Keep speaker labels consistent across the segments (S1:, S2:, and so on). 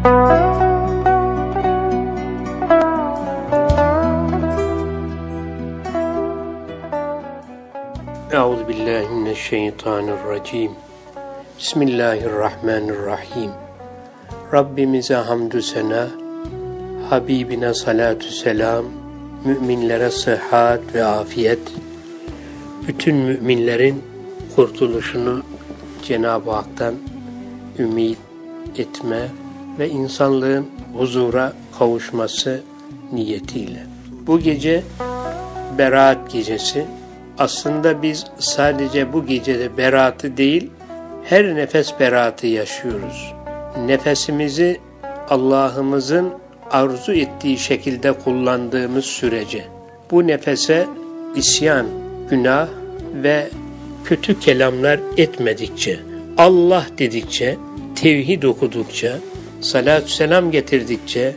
S1: Euzu billahi mineşşeytanirracim. Bismillahirrahmanirrahim. Rabbimize hamdü sena, Habibine salatü selam, müminlere sıhhat ve afiyet, bütün müminlerin kurtuluşunu Cenab-ı Hak'tan ümit etme ve insanlığın huzura kavuşması niyetiyle. Bu gece Berat gecesi. Aslında biz sadece bu gecede beratı değil, her nefes beratı yaşıyoruz. Nefesimizi Allah'ımızın arzu ettiği şekilde kullandığımız sürece bu nefese isyan, günah ve kötü kelamlar etmedikçe, Allah dedikçe, tevhid okudukça, salatü selam getirdikçe,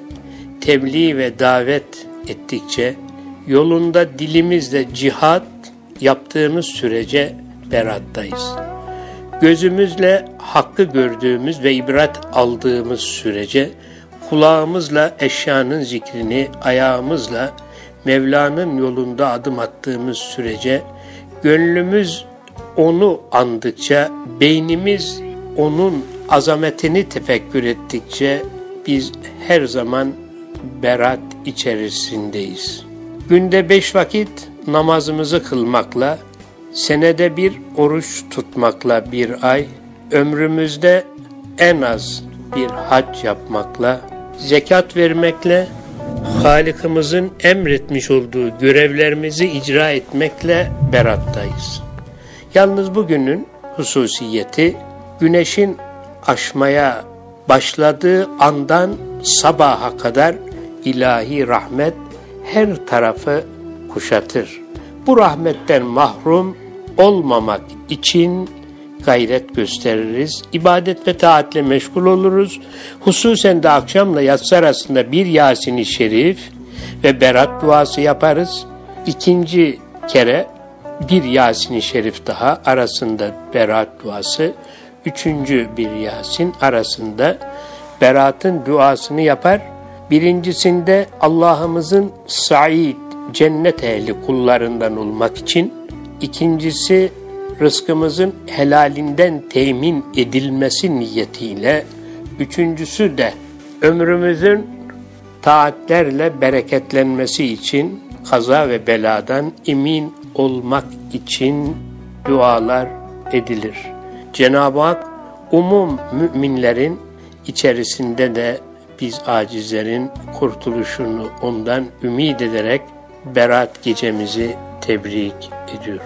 S1: tebliğ ve davet ettikçe, yolunda dilimizle cihat yaptığımız sürece berattayız. Gözümüzle hakkı gördüğümüz ve ibret aldığımız sürece, kulağımızla eşyanın zikrini, ayağımızla Mevla'nın yolunda adım attığımız sürece, gönlümüz onu andıkça, beynimiz onun azametini tefekkür ettikçe biz her zaman berat içerisindeyiz. Günde beş vakit namazımızı kılmakla, senede bir oruç tutmakla bir ay, ömrümüzde en az bir hac yapmakla, zekat vermekle, Halikimizin emretmiş olduğu görevlerimizi icra etmekle berattayız. Yalnız bugünün hususiyeti güneşin aşmaya başladığı andan sabaha kadar ilahi rahmet her tarafı kuşatır. Bu rahmetten mahrum olmamak için gayret gösteririz. İbadet ve taatle meşgul oluruz. Hususen de akşamla yatsı arasında bir Yasin-i Şerif ve Berat duası yaparız. İkinci kere bir Yasin-i Şerif daha arasında Berat duası. Üçüncü bir Yasin arasında Berat'ın duasını yapar. Birincisinde Allah'ımızın Said, cennet ehli kullarından olmak için, ikincisi rızkımızın helalinden temin edilmesi niyetiyle, üçüncüsü de ömrümüzün taatlerle bereketlenmesi için kaza ve beladan emin olmak için dualar edilir. Cenab-ı Hak umum müminlerin içerisinde de biz acizlerin kurtuluşunu ondan ümit ederek Berat gecemizi tebrik ediyorum.